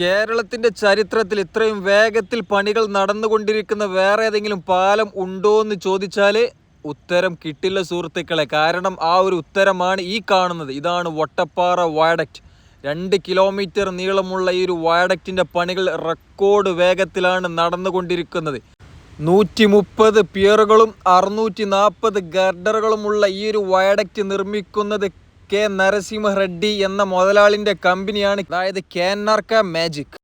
കേരളത്തിന്റെ ചരിത്രത്തിൽ ഇത്രയും വേഗത്തിൽ പണികൾ നടന്നുകൊണ്ടിരിക്കുന്ന വേറെ ഏതെങ്കിലും പാലം ഉണ്ടോ എന്ന് ചോദിച്ചാൽ ഉത്തരം കിട്ടില്ല സുഹൃത്തുക്കളെ. കാരണം ആ ഒരു ഉത്തരമാണ് ഈ കാണുന്നത്. ഇതാണ് വട്ടപ്പാറ വയഡക്റ്റ്. രണ്ട് കിലോമീറ്റർ നീളമുള്ള ഈ ഒരു വയഡക്റ്റിന്റെ പണികൾ റെക്കോർഡ് വേഗത്തിലാണ് നടന്നുകൊണ്ടിരിക്കുന്നത്. നൂറ്റി മുപ്പത് പിയറുകളും അറുന്നൂറ്റി നാൽപ്പത് ഗർഡറുകളുമുള്ള ഈ ഒരു വയഡക്റ്റ് നിർമ്മിക്കുന്നത് കെ നരസിംഹ റെഡ്ഡി എന്ന മുതലാളിന്റെ കമ്പനിയാണ് അതായത് കേന്നാർക്ക മാജിക്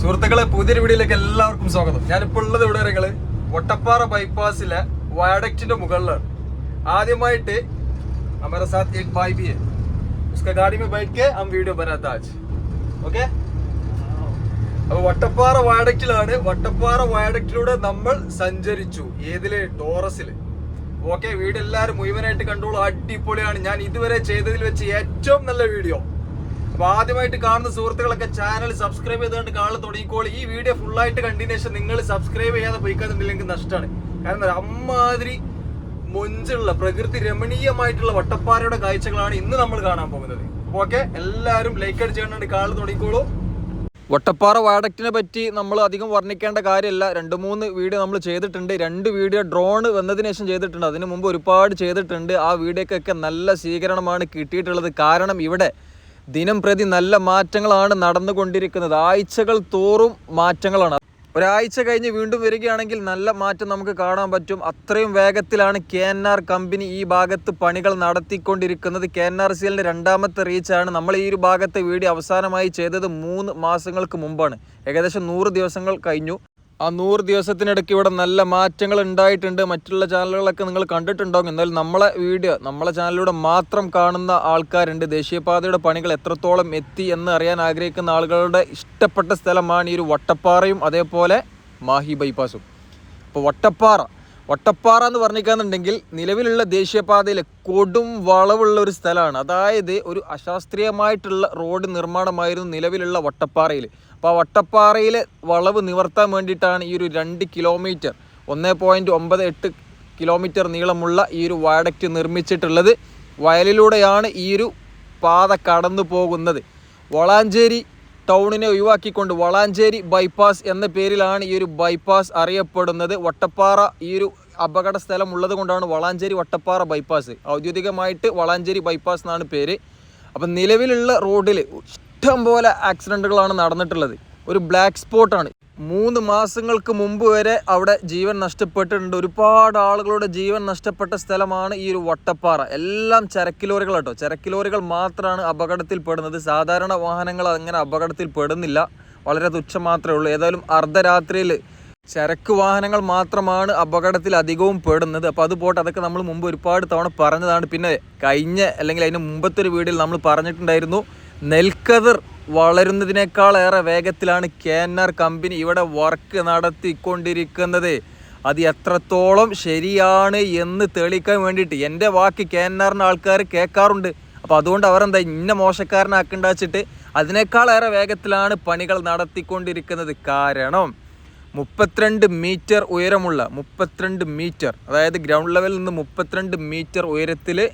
സുഹൃത്തുക്കളെ പുതിയൊരു വീഡിയോയിലേക്ക് എല്ലാവർക്കും സ്വാഗതം ഞാനിപ്പോൾ ഉള്ളത് ഇവിടെ നിങ്ങള് ഒട്ടപ്പാറ ബൈപ്പാസിലെ വയഡക്റ്റിന്റെ മുകളിലാണ് ആദ്യമായിട്ട് हमारे साथ एक भाई भी है उसका गाड़ी में बैठ के हम वीडियो बनाता आज ओके അപ്പൊ വട്ടപ്പാറ വയഡക്റ്റിലാണ് വട്ടപ്പാറ വയഡക്റ്റിലൂടെ നമ്മൾ സഞ്ചരിച്ചു ഏതില് ടോറസില് ഓക്കെ വീഡിയോ എല്ലാവരും മുഴുവനായിട്ട് കണ്ടോളൂ. അടിപൊളിയാണ്. ഞാൻ ഇതുവരെ ചെയ്തതിൽ വെച്ച് ഏറ്റവും നല്ല വീഡിയോ. അപ്പൊ ആദ്യമായിട്ട് കാണുന്ന സുഹൃത്തുക്കളൊക്കെ ചാനൽ സബ്സ്ക്രൈബ് ചെയ്തുകൊണ്ട് കാണാൻ തുടങ്ങിക്കോൾ ഈ വീഡിയോ ഫുള്ളായിട്ട് കണ്ടിന്യൂഷൻ നിങ്ങൾ സബ്സ്ക്രൈബ് ചെയ്യാതെ പോയിക്കാന്നുണ്ടെങ്കിൽ നഷ്ടമാണ്. കാരണം അമ്മാതിരി മൊഞ്ചുള്ള പ്രകൃതി രമണീയമായിട്ടുള്ള വട്ടപ്പാറയുടെ കാഴ്ചകളാണ് ഇന്ന് നമ്മൾ കാണാൻ പോകുന്നത്. ഓക്കെ എല്ലാവരും ലൈക്ക് അടിച്ച് കണ്ടുകൊണ്ട് കാണാൻ തുടങ്ങിക്കോളൂ. വട്ടപ്പാറ വാഡക്റ്റിനെ പറ്റി നമ്മൾ അധികം വർണിക്കേണ്ട കാര്യമല്ല. രണ്ട് മൂന്ന് വീഡിയോ നമ്മൾ ചെയ്തിട്ടുണ്ട്. രണ്ട് വീഡിയോ ഡ്രോൺ വന്നതിന് ശേഷം ചെയ്തിട്ടുണ്ട്. അതിന് മുമ്പ് ഒരുപാട് ചെയ്തിട്ടുണ്ട്. ആ വീഡിയോക്കൊക്കെ നല്ല സ്വീകരണമാണ് കിട്ടിയിട്ടുള്ളത്. കാരണം ഇവിടെ ദിനം പ്രതി നല്ല മാറ്റങ്ങളാണ് നടന്നുകൊണ്ടിരിക്കുന്നത്. ആഴ്ചകൾ തോറും മാറ്റങ്ങളാണ്. ഒരാഴ്ച കഴിഞ്ഞ് വീണ്ടും വരികയാണെങ്കിൽ നല്ല മാറ്റം നമുക്ക് കാണാൻ പറ്റും. അത്രയും വേഗത്തിലാണ് കെ എൻ ആർ കമ്പനി ഈ ഭാഗത്ത് പണികൾ നടത്തിക്കൊണ്ടിരിക്കുന്നത്. കെ എൻ ആർ സി എല്ലിന്റെ രണ്ടാമത്തെ റീച്ചാണ്. നമ്മൾ ഈ ഒരു ഭാഗത്തെ വീഡിയോ അവസാനമായി ചെയ്തത് മൂന്ന് മാസങ്ങൾക്ക് മുമ്പാണ്. ഏകദേശം നൂറ് ദിവസങ്ങൾ കഴിഞ്ഞു. ആ നൂറ് ദിവസത്തിനിടയ്ക്ക് ഇവിടെ നല്ല മാറ്റങ്ങൾ ഉണ്ടായിട്ടുണ്ട്. മറ്റുള്ള ചാനലുകളൊക്കെ നിങ്ങൾ കണ്ടിട്ടുണ്ടാകും എന്നാൽ നമ്മളെ വീഡിയോ നമ്മളെ ചാനലിലൂടെ മാത്രം കാണുന്ന ആൾക്കാരുണ്ട്. ദേശീയപാതയുടെ പണികൾ എത്രത്തോളം എത്തി എന്ന് അറിയാൻ ആഗ്രഹിക്കുന്ന ആളുകളുടെ ഇഷ്ടപ്പെട്ട സ്ഥലമാണ് ഈ ഒരു വട്ടപ്പാറയും അതേപോലെ മാഹി ബൈപ്പാസും. അപ്പോൾ വട്ടപ്പാറ വട്ടപ്പാറ എന്ന് പറഞ്ഞിരിക്കാന്നുണ്ടെങ്കിൽ നിലവിലുള്ള ദേശീയപാതയിലെ കൊടും വളവുള്ള ഒരു സ്ഥലമാണ്. അതായത് ഒരു അശാസ്ത്രീയമായിട്ടുള്ള റോഡ് നിർമ്മാണമായിരുന്നു നിലവിലുള്ള വട്ടപ്പാറയിൽ. അപ്പോൾ ആ വട്ടപ്പാറയിലെ വളവ് നിവർത്താൻ വേണ്ടിയിട്ടാണ് ഈ ഒരു രണ്ട് കിലോമീറ്റർ ഒന്ന് പോയിന്റ് ഒമ്പത് എട്ട് കിലോമീറ്റർ നീളമുള്ള ഈ ഒരു വയഡക്റ്റ് നിർമ്മിച്ചിട്ടുള്ളത്. വയലിലൂടെയാണ് ഈ ഒരു പാത കടന്നു പോകുന്നത്. വളാഞ്ചേരി ടൗണിനെ ഒഴിവാക്കിക്കൊണ്ട് വളാഞ്ചേരി ബൈപ്പാസ് എന്ന പേരിലാണ് ഈ ഒരു ബൈപ്പാസ് അറിയപ്പെടുന്നത്. വട്ടപ്പാറ ഈ ഒരു അപകട സ്ഥലം ഉള്ളത് കൊണ്ടാണ് വളാഞ്ചേരി വട്ടപ്പാറ ബൈപ്പാസ്. ഔദ്യോഗികമായിട്ട് വളാഞ്ചേരി ബൈപ്പാസ് എന്നാണ് പേര്. അപ്പം നിലവിലുള്ള റോഡിൽ ഇഷ്ടം പോലെ ആക്സിഡന്റുകളാണ് നടന്നിട്ടുള്ളത്. ഒരു ബ്ലാക്ക് സ്പോട്ടാണ് മൂന്ന് മാസങ്ങൾക്ക് മുമ്പ് വരെ അവിടെ ജീവൻ നഷ്ടപ്പെട്ടിട്ടുണ്ട്. ഒരുപാട് ആളുകളുടെ ജീവൻ നഷ്ടപ്പെട്ട സ്ഥലമാണ് ഈ ഒരു വട്ടപ്പാറ. എല്ലാം ചരക്ക് ലോറികൾ കേട്ടോ മാത്രമാണ് അപകടത്തിൽ പെടുന്നത്. സാധാരണ വാഹനങ്ങൾ അങ്ങനെ അപകടത്തിൽ പെടുന്നില്ല. വളരെ തുച്ഛം മാത്രമേ ഉള്ളൂ. ഏതായാലും അർദ്ധരാത്രിയിൽ ചരക്ക് വാഹനങ്ങൾ മാത്രമാണ് അപകടത്തിൽ അധികവും പെടുന്നത്. അപ്പോൾ അത് പോട്ടെ അതൊക്കെ നമ്മൾ മുമ്പ് ഒരുപാട് തവണ പറഞ്ഞതാണ്. പിന്നെ കഴിഞ്ഞ അല്ലെങ്കിൽ അതിന് മുമ്പത്തെ ഒരു വീഡിയോയിൽ നമ്മൾ പറഞ്ഞിട്ടുണ്ടായിരുന്നു നെൽക്കതിർ വളരുന്നതിനേക്കാളേറെ വേഗത്തിലാണ് കെ എൻ ആർ കമ്പനി ഇവിടെ വർക്ക് നടത്തിക്കൊണ്ടിരിക്കുന്നത്. അത് എത്രത്തോളം ശരിയാണ് എന്ന് തെളിയിക്കാൻ വേണ്ടിയിട്ട് എന്റെ വാക്ക് കെ എൻ ആൾക്കാർ കേൾക്കാറുണ്ട്. അപ്പോൾ അതുകൊണ്ട് അവരെന്താ ഇന്ന മോശക്കാരനാക്കിണ്ടാച്ചിട്ട് അതിനേക്കാളേറെ വേഗത്തിലാണ് പണികൾ നടത്തിക്കൊണ്ടിരിക്കുന്നത്. കാരണം മുപ്പത്തിരണ്ട് മീറ്റർ ഉയരമുള്ള മുപ്പത്തിരണ്ട് മീറ്റർ അതായത് ഗ്രൗണ്ട് ലെവലിൽ നിന്ന് മുപ്പത്തിരണ്ട് മീറ്റർ ഉയരത്തിൽ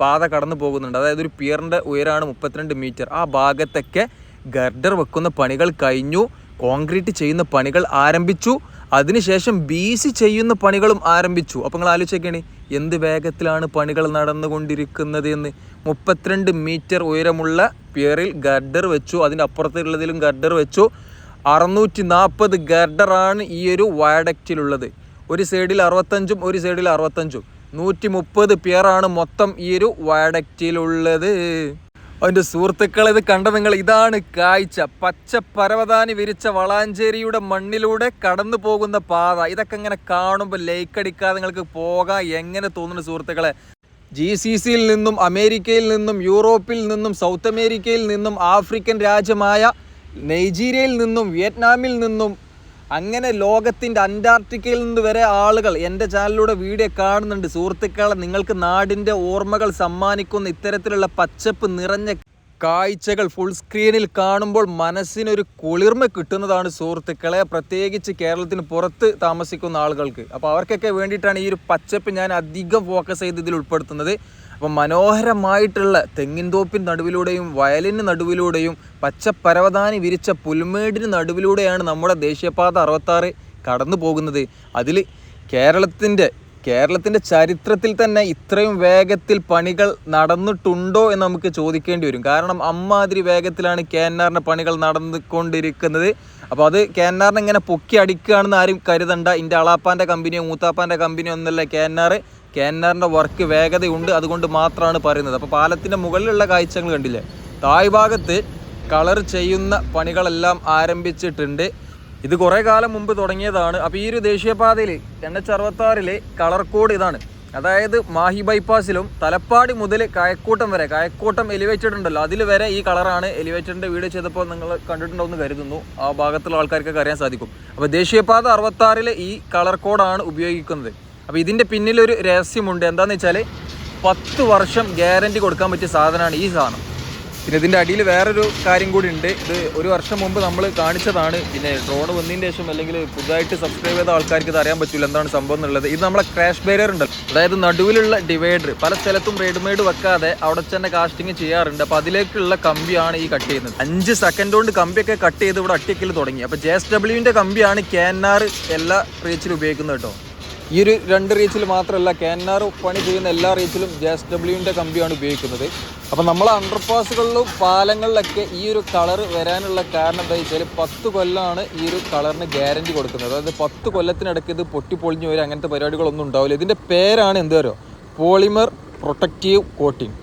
പാത കടന്നു പോകുന്നുണ്ട്. അതായത് ഒരു പിയറിന്റെ ഉയരമാണ് മുപ്പത്തിരണ്ട് മീറ്റർ. ആ ഭാഗത്തൊക്കെ ഗർഡർ വെക്കുന്ന പണികൾ കഴിഞ്ഞു. കോൺക്രീറ്റ് ചെയ്യുന്ന പണികൾ ആരംഭിച്ചു. അതിനുശേഷം ബി സി ചെയ്യുന്ന പണികളും ആരംഭിച്ചു. അപ്പോൾ നിങ്ങൾ ആലോചിച്ചൊക്കെയാണ് എന്ത് വേഗത്തിലാണ് പണികൾ നടന്നുകൊണ്ടിരിക്കുന്നത് എന്ന്. മുപ്പത്തിരണ്ട് മീറ്റർ ഉയരമുള്ള പിയറിൽ ഗർഡർ വെച്ചു. അതിന്റെ അപ്പുറത്തുള്ളതിലും ഗർഡർ വെച്ചു. അറുന്നൂറ്റി നാൽപ്പത് ഗർഡറാണ് ഈ ഒരു വയഡക്റ്റിലുള്ളത്. ഒരു സൈഡിൽ അറുപത്തഞ്ചും ഒരു സൈഡിൽ അറുപത്തഞ്ചും. നൂറ്റി മുപ്പത് പിയറാണ് മൊത്തം ഈ ഒരു വയഡക്റ്റിലുള്ളത്. അതിന്റെ സുഹൃത്തുക്കൾ ഇത് കണ്ട നിങ്ങൾ ഇതാണ് കാഴ്ച. പച്ച പരവതാനി വിരിച്ച വളാഞ്ചേരിയുടെ മണ്ണിലൂടെ കടന്നു പോകുന്ന പാത. ഇതൊക്കെ ഇങ്ങനെ കാണുമ്പോൾ ലൈക്കടിക്കാതെ നിങ്ങൾക്ക് പോകാൻ എങ്ങനെ തോന്നുന്നു സുഹൃത്തുക്കളെ? ജി സി സിയിൽ നിന്നും അമേരിക്കയിൽ നിന്നും യൂറോപ്പിൽ നിന്നും സൗത്ത് അമേരിക്കയിൽ നിന്നും ആഫ്രിക്കൻ രാജ്യമായ നൈജീരിയയിൽ നിന്നും വിയറ്റ്നാമിൽ നിന്നും അങ്ങനെ ലോകത്തിന്റെ അന്റാർട്ടിക്കയിൽ നിന്ന് വരെ ആളുകൾ എന്റെ ചാനലിലൂടെ വീഡിയോ കാണുന്നുണ്ട്. സുഹൃത്തുക്കളെ നിങ്ങൾക്ക് നാടിന്റെ ഓർമ്മകൾ സമ്മാനിക്കുന്ന ഇത്തരത്തിലുള്ള പച്ചപ്പ് നിറഞ്ഞ കാഴ്ചകൾ ഫുൾ സ്ക്രീനിൽ കാണുമ്പോൾ മനസ്സിനൊരു കുളിർമ കിട്ടുന്നതാണ് സുഹൃത്തുക്കളെ. പ്രത്യേകിച്ച് കേരളത്തിന് പുറത്ത് താമസിക്കുന്ന ആളുകൾക്ക്. അപ്പോൾ അവർക്കൊക്കെ വേണ്ടിയിട്ടാണ് ഈ ഒരു പച്ചപ്പ് ഞാൻ അധികം ഫോക്കസ് ചെയ്ത് ഇതിൽ ഉൾപ്പെടുത്തുന്നത്. അപ്പം മനോഹരമായിട്ടുള്ള തെങ്ങിൻ തോപ്പിൻ നടുവിലൂടെയും വയലിന് നടുവിലൂടെയും പച്ചപ്പരവതാനി വിരിച്ച പുൽമേടിന് നടുവിലൂടെയാണ് നമ്മുടെ ദേശീയപാത അറുപത്താറ് കടന്നു പോകുന്നത്. അതിൽ കേരളത്തിന്റെ കേരളത്തിന്റെ ചരിത്രത്തിൽ തന്നെ ഇത്രയും വേഗത്തിൽ പണികൾ നടന്നിട്ടുണ്ടോ എന്ന് നമുക്ക് ചോദിക്കേണ്ടി വരും. കാരണം അമ്മാതിരി വേഗത്തിലാണ് കെ എൻ ആറിന്റെ പണികൾ നടന്നുകൊണ്ടിരിക്കുന്നത്. അപ്പോൾ അത് കെ എൻ ആറിനെ ഇങ്ങനെ പൊക്കി അടിക്കുകയാണെന്ന് ആരും കരുതണ്ട. ഇന്റെ അളാപ്പാന്റെ കമ്പനിയോ മൂത്താപ്പാന്റെ കമ്പനിയോ ഒന്നല്ല കെ എൻ കെ എൻ ആറിന്റെ വർക്ക് വേഗതയുണ്ട് അതുകൊണ്ട് മാത്രമാണ് പറയുന്നത്. അപ്പോൾ പാലത്തിന്റെ മുകളിലുള്ള കാഴ്ചകൾ കണ്ടില്ലേ? താഴ്ഭാഗത്ത് കളർ ചെയ്യുന്ന പണികളെല്ലാം ആരംഭിച്ചിട്ടുണ്ട്. ഇത് കുറേ കാലം മുമ്പ് തുടങ്ങിയതാണ്. അപ്പോൾ ഈ ഒരു ദേശീയപാതയിൽ എൻ എച്ച് അറുപത്താറിലെ കളർ കോഡ് ഇതാണ്. അതായത് മാഹി ബൈപ്പാസിലും തലപ്പാടി മുതൽ കായക്കൂട്ടം വരെ കായക്കൂട്ടം എലിവേറ്റഡ് ഉണ്ടല്ലോ അതിൽ വരെ ഈ കളറാണ് എലിവേറ്റഡിന്റെ വീട് ചെയ്തപ്പോൾ നിങ്ങൾ കണ്ടിട്ടുണ്ടോ എന്ന് കരുതുന്നു. ആ ഭാഗത്തുള്ള ആൾക്കാർക്കൊക്കെ അറിയാൻ സാധിക്കും. അപ്പോൾ ദേശീയപാത അറുപത്താറിലെ ഈ കളർ കോഡാണ് ഉപയോഗിക്കുന്നത്. അപ്പോൾ ഇതിന്റെ പിന്നിലൊരു രഹസ്യമുണ്ട്. എന്താണെന്ന് വെച്ചാൽ പത്ത് വർഷം ഗ്യാരണ്ടി കൊടുക്കാൻ പറ്റിയ സാധനമാണ് ഈ സാധനം. പിന്നെ ഇതിന്റെ അടിയിൽ വേറൊരു കാര്യം കൂടി ഉണ്ട്. ഇത് ഒരു വർഷം മുമ്പ് നമ്മൾ കാണിച്ചതാണ്. പിന്നെ ഡ്രോൺ വന്നതിന് ശേഷം അല്ലെങ്കിൽ പുതുതായിട്ട് സബ്സ്ക്രൈബ് ചെയ്ത ആൾക്കാർക്ക് ഇത് അറിയാൻ പറ്റില്ല എന്താണ് സംഭവം എന്നുള്ളത്. ഇത് നമ്മളെ ക്രാഷ് ബാരിയർ ഉണ്ട് അതായത് നടുവിലുള്ള ഡിവൈഡർ പല സ്ഥലത്തും റെഡിമെയ്ഡ് വെക്കാതെ അവിടെ തന്നെ കാസ്റ്റിംഗ് ചെയ്യാറുണ്ട്. അപ്പോൾ അതിലേക്കുള്ള കമ്പിയാണ് ഈ കട്ട് ചെയ്യുന്നത്. അഞ്ച് സെക്കൻഡ് കൊണ്ട് കമ്പിയൊക്കെ കട്ട് ചെയ്ത് ഇവിടെ അട്ടിക്കൽ തുടങ്ങി. അപ്പോൾ ജെ എസ് ഡബ്ല്യുവിന്റെ കമ്പിയാണ് കെ എൻ ആർ എല്ലാ റീച്ചിലും ഉപയോഗിക്കുന്നത് കേട്ടോ. ഈ ഒരു രണ്ട് റീച്ചിൽ മാത്രമല്ല കെ എൻ ആർ പണി ചെയ്യുന്ന എല്ലാ റീച്ചിലും ജെ എസ് ഡബ്ല്യുവിന്റെ കമ്പിയാണ് ഉപയോഗിക്കുന്നത്. അപ്പോൾ നമ്മൾ അണ്ടർപാസുകളിലും പാലങ്ങളിലൊക്കെ ഈ ഒരു കളർ വരാനുള്ള കാരണം എന്താ വെച്ചാൽ പത്ത് കൊല്ലമാണ് ഈ ഒരു കളറിന് ഗ്യാരണ്ടി കൊടുക്കുന്നത്. അതായത് പത്ത് കൊല്ലത്തിനിടയ്ക്ക് ഇത് പൊട്ടിപ്പൊളിഞ്ഞ് വരും അങ്ങനത്തെ പരിപാടികളൊന്നും ഉണ്ടാവില്ല. ഇതിന്റെ പേരാണ് എന്താ പറയുക polymer protective coating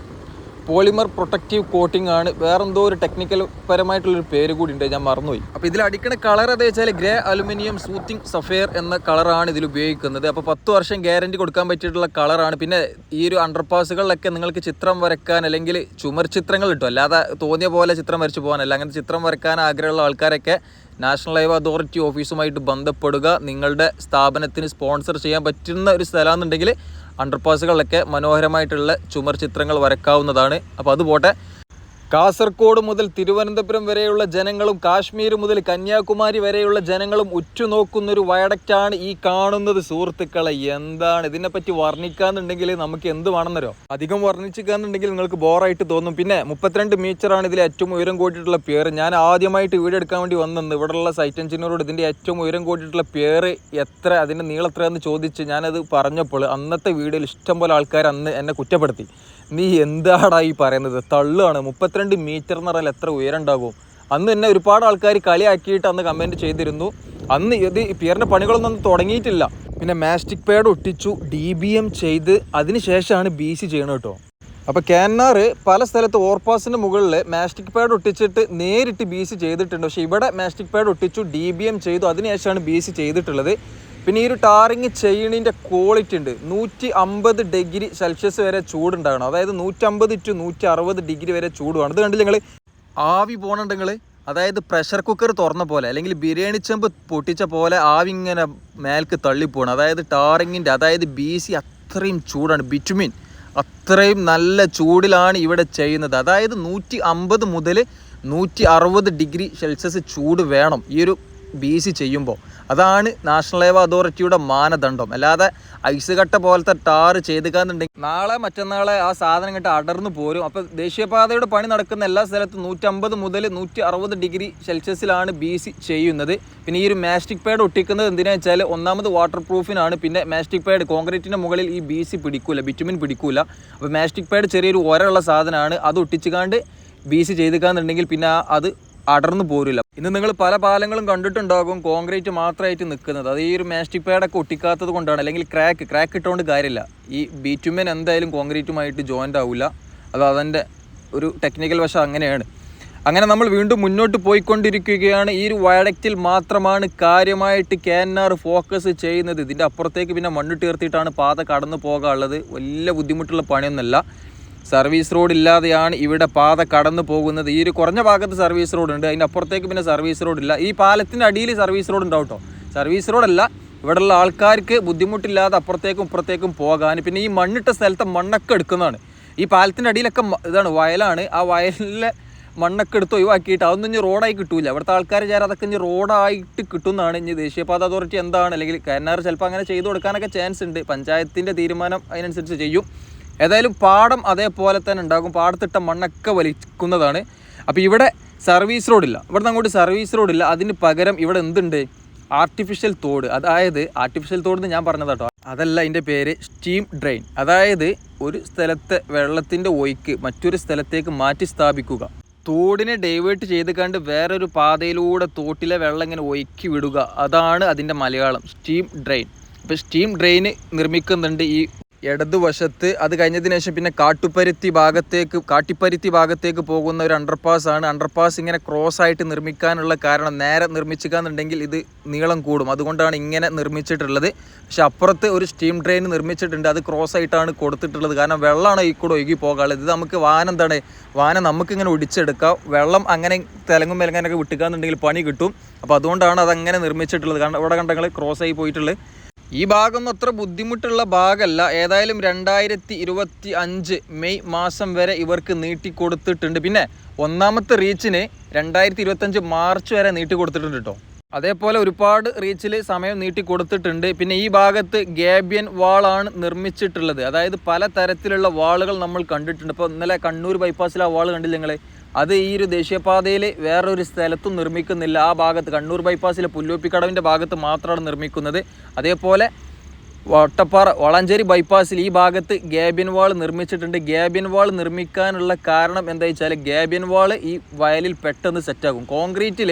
polymer protective coating ആണ്. വേറെന്തോ ഒരു ടെക്നിക്കൽ പരമായിട്ടുള്ളൊരു പേര് കൂടി ഉണ്ട് ഞാൻ മറന്നുപോയി. അപ്പോൾ ഇതിൽ അടിക്കുന്ന കളർ എന്താ വെച്ചാൽ ഗ്രേ അലുമിനിയം സൂത്തിങ് സഫയർ എന്ന കളറാണ് ഇതിൽ ഉപയോഗിക്കുന്നത്. അപ്പോൾ പത്ത് വർഷം ഗ്യാരണ്ടി കൊടുക്കാൻ പറ്റിയിട്ടുള്ള കളറാണ് പിന്നെ ഈ ഒരു അണ്ടർപാസുകളിലൊക്കെ നിങ്ങൾക്ക് ചിത്രം വരക്കാൻ അല്ലെങ്കിൽ ചുമർ ചിത്രങ്ങൾ കിട്ടും. അല്ലാതെ തോന്നിയ പോലെ ചിത്രം വരച്ചു പോകാനല്ല. അങ്ങനെ ചിത്രം വരക്കാൻ ആഗ്രഹമുള്ള ആൾക്കാരൊക്കെ നാഷണൽ ലൈവ് അതോറിറ്റി ഓഫീസുമായിട്ട് ബന്ധപ്പെടുക. നിങ്ങളുടെ സ്ഥാപനത്തിന് സ്പോൺസർ ചെയ്യാൻ പറ്റുന്ന ഒരു സ്ഥലമാണെന്നുണ്ടെങ്കിൽ അണ്ടർപാസുകളിലൊക്കെ മനോഹരമായിട്ടുള്ള ചുമർ ചിത്രങ്ങൾ വരക്കാവുന്നതാണ്. അപ്പോൾ അത് പോട്ടെ. കാസർഗോഡ് മുതൽ തിരുവനന്തപുരം വരെയുള്ള ജനങ്ങളും കാശ്മീർ മുതൽ കന്യാകുമാരി വരെയുള്ള ജനങ്ങളും ഉറ്റുനോക്കുന്നൊരു വയഡക്റ്റാണ് ഈ കാണുന്നത്. സുഹൃത്തുക്കളെ എന്താണ്? ഇതിനെപ്പറ്റി വർണിക്കാന്നുണ്ടെങ്കിൽ നമുക്ക് എന്ത് വേണമെന്നരോ അധികം വർണിച്ചിക്കാന്നുണ്ടെങ്കിൽ നിങ്ങൾക്ക് ബോറായിട്ട് തോന്നും. പിന്നെ മുപ്പത്തിരണ്ട് മീറ്ററാണ് ഇതിൽ ഏറ്റവും ഉയരം കൂട്ടിയിട്ടുള്ള പേര്. ഞാൻ ആദ്യമായിട്ട് വീഡിയോ എടുക്കാൻ വേണ്ടി വന്നത് ഇവിടെയുള്ള സൈറ്റ് എഞ്ചിനീയറോട് ഇതിന്റെ ഏറ്റവും ഉയരം കൂട്ടിയിട്ടുള്ള പേര് എത്ര അതിന്റെ നീളം എത്രയെന്ന് ചോദിച്ച് ഞാനത് പറഞ്ഞപ്പോൾ അന്നത്തെ വീഡിയോയിൽ ഇഷ്ടംപോലെ ആൾക്കാർ അന്ന് എന്നെ കുറ്റപ്പെടുത്തി. നീ എന്താടാ ഈ പറയുന്നത്? തള്ളുകയാണ് മുപ്പത്തിരണ്ട് മീറ്റർ എന്ന് പറഞ്ഞാൽ എത്ര ഉയരം ഉണ്ടാകും അന്ന് തന്നെ ഒരുപാട് ആൾക്കാർ കളിയാക്കിയിട്ട് അന്ന് കമന്റ് ചെയ്തിരുന്നു. അന്ന് ഇത് പിയറിന്റെ പണികളൊന്നും അന്ന് തുടങ്ങിയിട്ടില്ല. പിന്നെ മാസ്റ്റിക് പാഡ് ഒട്ടിച്ചു ഡി ബി എം ചെയ്ത് അതിന് ശേഷമാണ് ബി സി ചെയ്യണം കേട്ടോ. അപ്പോൾ കാനാർ പല സ്ഥലത്ത് ഓവർപാസിന്റെ മുകളിൽ മാസ്റ്റിക് പാഡ് ഒട്ടിച്ചിട്ട് നേരിട്ട് ബി സി ചെയ്തിട്ടുണ്ട്. പക്ഷേ ഇവിടെ മാസ്റ്റിക് പാഡ് ഒട്ടിച്ചു ഡി ബി എം ചെയ്തു അതിനുശേഷമാണ് ബി സി ചെയ്തിട്ടുള്ളത്. പിന്നെ ഈ ഒരു ടാറിങ് ചെയ്യണിന്റെ ക്വാളിറ്റി ഉണ്ട്. നൂറ്റി അമ്പത് ഡിഗ്രി സെൽഷ്യസ് വരെ ചൂടുണ്ടാകണം അതായത് നൂറ്റമ്പത് ടു നൂറ്റി അറുപത് ഡിഗ്രി വരെ ചൂടുമാണ്. ഇത് കണ്ടില്ല നിങ്ങൾ ആവി പോകണുണ്ടെങ്കിൽ അതായത് പ്രഷർ കുക്കർ തുറന്ന പോലെ അല്ലെങ്കിൽ ബിരിയാണി ചെമ്പ് പൊട്ടിച്ച പോലെ ആവി ഇങ്ങനെ മേൽക്ക് തള്ളിപ്പോകണം അതായത് ടാറിങ്ങിന്റെ അതായത് ബി സി അത്രയും ചൂടാണ്. ബിറ്റുമിൻ അത്രയും നല്ല ചൂടിലാണ് ഇവിടെ ചെയ്യുന്നത്. അതായത് നൂറ്റി അമ്പത് മുതൽ നൂറ്റി അറുപത് ഡിഗ്രി സെൽഷ്യസ് ചൂട് വേണം ഈ ഒരു ബി സി ചെയ്യുമ്പോൾ. അതാണ് നാഷണൽ ഹൈവേ അതോറിറ്റിയുടെ മാനദണ്ഡം. അല്ലാതെ ഐസ് കട്ട പോലത്തെ ടാർ ചെയ്തുകാന്നുണ്ടെങ്കിൽ നാളെ മറ്റന്നാളെ ആ സാധനം കിട്ട അടർന്നു പോരും. അപ്പോൾ ദേശീയപാതയുടെ പണി നടക്കുന്ന എല്ലാ സ്ഥലത്തും നൂറ്റമ്പത് മുതൽ നൂറ്റി അറുപത് ഡിഗ്രി സെൽഷ്യസിലാണ് ബി സി ചെയ്യുന്നത്. പിന്നെ ഈ ഒരു മാസ്റ്റിക് പാഡ് ഒട്ടിക്കുന്നത് എന്തിനാ വെച്ചാൽ ഒന്നാമത് വാട്ടർ പ്രൂഫിനാണ് പിന്നെ മാസ്റ്റിക് പാഡ് കോൺക്രീറ്റിന്റെ മുകളിൽ ഈ ബി സി പിടിക്കൂല ബിറ്റുമിൻ പിടിക്കൂല. അപ്പോൾ മാസ്റ്റിക് പാഡ് ചെറിയൊരു ഒരയുള്ള സാധനമാണ്. അത് ഒട്ടിച്ചുകാണ്ട് ബി സി ചെയ്തുകാന്നുണ്ടെങ്കിൽ പിന്നെ അത് അടർന്നു പോരില്ല. ഇന്ന് നിങ്ങൾ പല പാലങ്ങളും കണ്ടിട്ടുണ്ടാകും കോൺക്രീറ്റ് മാത്രമായിട്ട് നിൽക്കുന്നത്. അത് ഈ ഒരു മാസ്റ്റിക് പാഡൊക്കെ ഒട്ടിക്കാത്തത് കൊണ്ടാണ്. അല്ലെങ്കിൽ ക്രാക്ക് ക്രാക്ക് ഇട്ടുകൊണ്ട് കാര്യമില്ല. ഈ ബീറ്റുമൻ എന്തായാലും കോൺക്രീറ്റുമായിട്ട് ജോയിന്റ് ആവില്ല അത് അതിന്റെ ഒരു ടെക്നിക്കൽ വശം അങ്ങനെയാണ്. അങ്ങനെ നമ്മൾ വീണ്ടും മുന്നോട്ട് പോയിക്കൊണ്ടിരിക്കുകയാണ്. ഈ ഒരു വയഡക്റ്റിൽ മാത്രമാണ് കാര്യമായിട്ട് കെ ഫോക്കസ് ചെയ്യുന്നത്. ഇതിന്റെ അപ്പുറത്തേക്ക് പിന്നെ മണ്ണ് ഉയർത്തിയിട്ടാണ് പാത കടന്നു പോകാനുള്ളത്. വലിയ ബുദ്ധിമുട്ടുള്ള പണിയൊന്നുമല്ല. സർവീസ് റോഡ് ഇല്ലാതെയാണ് ഇവിടെ പാത കടന്നു പോകുന്നത്. ഈ ഒരു കുറഞ്ഞ ഭാഗത്ത് സർവീസ് റോഡ് ഉണ്ട്. അതിന്റെ അപ്പുറത്തേക്ക് പിന്നെ സർവീസ് റോഡ് ഇല്ല. ഈ പാലത്തിന്റെ അടിയിൽ സർവീസ് റോഡ് ഉണ്ടാവും സർവീസ് റോഡല്ല ഇവിടെയുള്ള ആൾക്കാർക്ക് ബുദ്ധിമുട്ടില്ലാതെ അപ്പുറത്തേക്കും ഇപ്പുറത്തേക്കും പോകാൻ പിന്നെ ഈ മണ്ണിട്ട സ്ഥലത്തെ മണ്ണൊക്കെ എടുക്കുന്നതാണ്. ഈ പാലത്തിന്റെ അടിയിലൊക്കെ ഇതാണ് വയലാണ്. ആ വയലിലെ മണ്ണൊക്കെ എടുത്ത് ഒഴിവാക്കിയിട്ട് അതൊന്നും ഇനി റോഡായി കിട്ടൂല. ഇവിടുത്തെ ആൾക്കാർ ചേരാ അതൊക്കെ ഇനി റോഡായിട്ട് കിട്ടുന്നതാണ്. ഇനി ദേശീയപാത അതോറിറ്റി എന്താണ്? അല്ലെങ്കിൽ കന്നാർ ചിലപ്പോൾ അങ്ങനെ ചെയ്തു കൊടുക്കാനൊക്കെ ചാൻസ് ഉണ്ട്. പഞ്ചായത്തിന്റെ തീരുമാനം അതിനനുസരിച്ച് ചെയ്യും. ഏതായാലും പാടം അതേപോലെ തന്നെ ഉണ്ടാകും. പാടത്തിട്ട മണ്ണൊക്കെ വലിക്കുന്നതാണ്. അപ്പോൾ ഇവിടെ സർവീസ് റോഡില്ല ഇവിടെ അങ്ങോട്ട് സർവീസ് റോഡില്ല അതിന് പകരം ഇവിടെ എന്തുണ്ട്? ആർട്ടിഫിഷ്യൽ തോട്. അതായത് ആർട്ടിഫിഷ്യൽ തോട് എന്ന് ഞാൻ പറഞ്ഞത് കേട്ടോ അതല്ല അതിന്റെ പേര് സ്റ്റീം ഡ്രെയിൻ അതായത് ഒരു സ്ഥലത്തെ വെള്ളത്തിന്റെ ഒഴുക്ക് മറ്റൊരു സ്ഥലത്തേക്ക് മാറ്റി സ്ഥാപിക്കുക. തോടിനെ ഡൈവേർട്ട് ചെയ്ത് കണ്ട് വേറൊരു പാതയിലൂടെ തോട്ടിലെ വെള്ളം ഇങ്ങനെ ഒഴുക്കി വിടുക. അതാണ് അതിന്റെ മലയാളം സ്റ്റീം ഡ്രെയിൻ അപ്പോൾ സ്റ്റീം ഡ്രെയിൻ നിർമ്മിക്കുന്നുണ്ട് ഈ ഇടതുവശത്ത് അത് കഴിഞ്ഞതിന് ശേഷം പിന്നെ കാട്ടുപരുത്തി ഭാഗത്തേക്ക് കാട്ടിപ്പരുത്തി ഭാഗത്തേക്ക് പോകുന്ന ഒരു അണ്ടർപാസ് ആണ്. അണ്ടർപാസ് ഇങ്ങനെ ക്രോസ് ആയിട്ട് നിർമ്മിക്കാനുള്ള കാരണം നേരെ നിർമ്മിച്ചിക്കാന്നുണ്ടെങ്കിൽ ഇത് നീളം കൂടും. അതുകൊണ്ടാണ് ഇങ്ങനെ നിർമ്മിച്ചിട്ടുള്ളത്. പക്ഷെ അപ്പുറത്ത് ഒരു സ്റ്റീം ഡ്രെയിൻ നിർമ്മിച്ചിട്ടുണ്ട്. അത് ക്രോസ് ആയിട്ടാണ് കൊടുത്തിട്ടുള്ളത്. കാരണം വെള്ളമാണ് ഈ കൂടെ ഒഴുകി പോകാനുള്ളത്. ഇത് നമുക്ക് വാനം എന്താണ്? വാനം നമുക്കിങ്ങനെ ഒടിച്ചെടുക്കാം. വെള്ളം അങ്ങനെ തെലങ്ങും മെലങ്ങാനൊക്കെ വിട്ടുകാന്നുണ്ടെങ്കിൽ പണി കിട്ടും. അപ്പോൾ അതുകൊണ്ടാണ് അതങ്ങനെ നിർമ്മിച്ചിട്ടുള്ളത്. കാരണം ഇവിടെ കണ്ടങ്ങൾ ക്രോസ് ആയി പോയിട്ടുള്ളത്. ഈ ഭാഗമൊന്നും അത്ര ബുദ്ധിമുട്ടുള്ള ഭാഗമല്ല. ഏതായാലും രണ്ടായിരത്തി ഇരുപത്തി അഞ്ച് മെയ് മാസം വരെ ഇവർക്ക് നീട്ടിക്കൊടുത്തിട്ടുണ്ട്. പിന്നെ ഒന്നാമത്തെ റീച്ചിന് രണ്ടായിരത്തി ഇരുപത്തഞ്ച് മാർച്ച് വരെ നീട്ടി കൊടുത്തിട്ടുണ്ട് കേട്ടോ. അതേപോലെ ഒരുപാട് റീച്ചിൽ സമയം നീട്ടി കൊടുത്തിട്ടുണ്ട് പിന്നെ ഈ ഭാഗത്ത് ഗേബിയൻ വാളാണ് നിർമ്മിച്ചിട്ടുള്ളത്. അതായത് പല തരത്തിലുള്ള വാളുകൾ നമ്മൾ കണ്ടിട്ടുണ്ട്. ഇപ്പോൾ ഇന്നലെ കണ്ണൂർ ബൈപ്പാസിൽ ആ വാൾ കണ്ടില്ലേ നിങ്ങൾ അത് ഈ ഒരു ദേശീയപാതയിൽ വേറൊരു സ്ഥലത്തും നിർമ്മിക്കുന്നില്ല. ആ ഭാഗത്ത് കണ്ണൂർ ബൈപ്പാസിലെ പുല്ലോപ്പിക്കടവിന്റെ ഭാഗത്ത് മാത്രമാണ് നിർമ്മിക്കുന്നത്. അതേപോലെ വട്ടപ്പാറ വളഞ്ചേരി ബൈപ്പാസിൽ ഈ ഭാഗത്ത് ഗ്യാബിൻ വാൾ നിർമ്മിച്ചിട്ടുണ്ട്. ഗ്യാബിൻ വാൾ നിർമ്മിക്കാനുള്ള കാരണം എന്താ വെച്ചാൽ ഗ്യാബിൻ വാൾ ഈ വയലിൽ പെട്ടെന്ന് സെറ്റാകും കോൺക്രീറ്റിൽ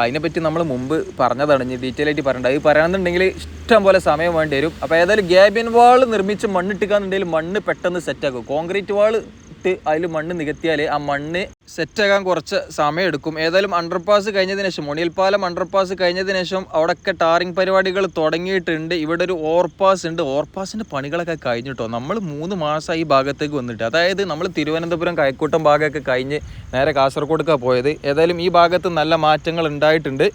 അതിനെപ്പറ്റി നമ്മൾ മുമ്പ് പറഞ്ഞതാണ്. ഇനി ഡീറ്റെയിൽ ആയിട്ട് പറയണ്ട. അത് പറയണമെന്നുണ്ടെങ്കിൽ ഇഷ്ടം പോലെ സമയം വേണ്ടി വരും. അപ്പോൾ ഏതായാലും ഗ്യാബിൻ വാൾ നിർമ്മിച്ച് മണ്ണിട്ടുകാന്നുണ്ടെങ്കിൽ മണ്ണ് പെട്ടെന്ന് സെറ്റാക്കും കോൺക്രീറ്റ് വാൾ ഇട്ട് അതിൽ മണ്ണ് നികത്തിയാൽ ആ മണ്ണ് സെറ്റാകാൻ കുറച്ച് സമയം എടുക്കും. ഏതായാലും അണ്ടർപാസ് കഴിഞ്ഞതിന് ശേഷം മുണിയൽപ്പാലം അണ്ടർപാസ് കഴിഞ്ഞതിന് ശേഷം അവിടെയൊക്കെ ടാറിംഗ് പരിപാടികൾ തുടങ്ങിയിട്ടുണ്ട്. ഇവിടെ ഒരു ഓവർപാസ് ഉണ്ട്. ഓവർപാസിന്റെ പണികളൊക്കെ കഴിഞ്ഞിട്ടോ നമ്മൾ മൂന്ന് മാസം ഈ ഭാഗത്തേക്ക് വന്നിട്ട് അതായത് നമ്മൾ തിരുവനന്തപുരം കൈക്കൂട്ടം ഭാഗമൊക്കെ കഴിഞ്ഞ് നേരെ കാസർഗോഡൊക്കെ പോയത്. ഏതായാലും ഈ ഭാഗത്ത് നല്ല മാറ്റങ്ങൾ ഉണ്ടായിട്ടുണ്ട്.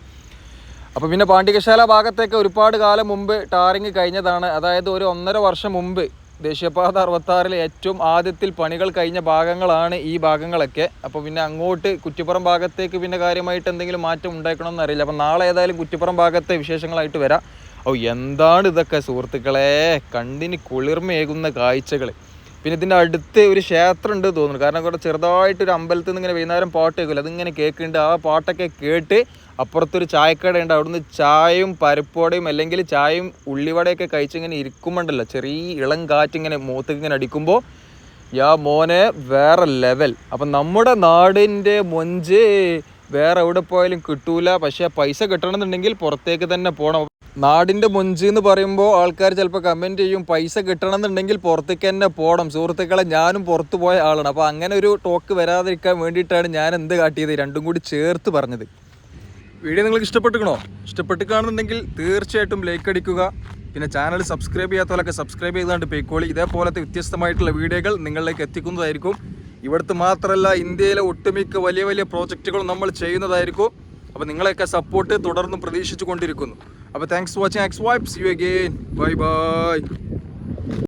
അപ്പോൾ പിന്നെ പാണ്ഡികശാല ഭാഗത്തേക്ക് ഒരുപാട് കാലം മുമ്പ് ടാറിങ് കഴിഞ്ഞതാണ്. അതായത് ഒരു ഒന്നര വർഷം മുമ്പ് ദേശീയപാത അറുപത്താറിലെ ഏറ്റവും ആദ്യത്തിൽ പണികൾ കഴിഞ്ഞ ഭാഗങ്ങളാണ് ഈ ഭാഗങ്ങളൊക്കെ. അപ്പോൾ പിന്നെ അങ്ങോട്ട് കുറ്റിപ്പുറം ഭാഗത്തേക്ക് പിന്നെ കാര്യമായിട്ട് എന്തെങ്കിലും മാറ്റം ഉണ്ടാക്കണമെന്ന് അറിയില്ല. അപ്പോൾ നാളെ ഏതായാലും കുറ്റിപ്പുറം ഭാഗത്തെ വിശേഷങ്ങളായിട്ട് വരാം. ഓ എന്താണ് ഇതൊക്കെ സുഹൃത്തുക്കളെ? കണ്ണിന് കുളിർമയേകുന്ന കാഴ്ചകൾ പിന്നെ ഇതിന്റെ അടുത്ത് ഒരു ക്ഷേത്രം ഉണ്ട് തോന്നുന്നു. കാരണം കുറച്ച് ചെറുതായിട്ടൊരു അമ്പലത്തിൽ നിന്ന് ഇങ്ങനെ വൈകുന്നേരം പാട്ട് കേൾക്കില്ല. അതിങ്ങനെ കേൾക്കുന്നുണ്ട്. ആ പാട്ടൊക്കെ കേട്ട് അപ്പുറത്തൊരു ചായക്കട ഉണ്ട്. അവിടുന്ന് ചായയും പരിപ്പോടയും അല്ലെങ്കിൽ ചായയും ഉള്ളിവടയൊക്കെ കഴിച്ചിങ്ങനെ ഇരിക്കുമ്പോണ്ടല്ലോ. ചെറിയ ഇളം കാറ്റിങ്ങനെ മൂത്തേക്ക് ഇങ്ങനെ അടിക്കുമ്പോൾ യാ മോനെ വേറെ ലെവൽ. അപ്പം നമ്മുടെ നാടിന്റെ മൊഞ്ച് വേറെ എവിടെ പോയാലും കിട്ടൂല. പക്ഷേ പൈസ കിട്ടണമെന്നുണ്ടെങ്കിൽ പുറത്തേക്ക് തന്നെ പോകണം നാടിന്റെ മൊഞ്ച് എന്ന് പറയുമ്പോൾ ആൾക്കാർ ചിലപ്പോൾ കമന്റ് ചെയ്യും പൈസ കിട്ടണമെന്നുണ്ടെങ്കിൽ പുറത്തേക്ക് തന്നെ പോകണം സുഹൃത്തുക്കളെ ഞാനും പുറത്ത് പോയ ആളാണ്. അപ്പോൾ അങ്ങനെ ഒരു ടോക്ക് വരാതിരിക്കാൻ വേണ്ടിയിട്ടാണ് ഞാൻ എന്ത് കാട്ടിയത്? രണ്ടും കൂടി ചേർത്ത് പറഞ്ഞത്. വീഡിയോ നിങ്ങൾക്ക് ഇഷ്ടപ്പെട്ടുക്കണോ ഇഷ്ടപ്പെട്ട് കാണുന്നുണ്ടെങ്കിൽ തീർച്ചയായിട്ടും ലൈക്ക് അടിക്കുക. പിന്നെ ചാനൽ സബ്സ്ക്രൈബ് ചെയ്യാത്തവരൊക്കെ സബ്സ്ക്രൈബ് ചെയ്താണ്ട് പേക്കോളി ഇതേപോലത്തെ വ്യത്യസ്തമായിട്ടുള്ള വീഡിയോകൾ നിങ്ങളിലേക്ക് എത്തിക്കുന്നതായിരിക്കും. ഇവിടുത്തെ മാത്രമല്ല ഇന്ത്യയിലെ ഒട്ടുമിക്ക വലിയ വലിയ പ്രോജക്റ്റുകൾ നമ്മൾ ചെയ്യുന്നതായിരിക്കും. അപ്പോൾ നിങ്ങളെയൊക്കെ സപ്പോർട്ട് തുടർന്നും പ്രതീക്ഷിച്ചു കൊണ്ടിരിക്കുന്നു അപ്പോൾ thanks watching ex wipes you again bye bye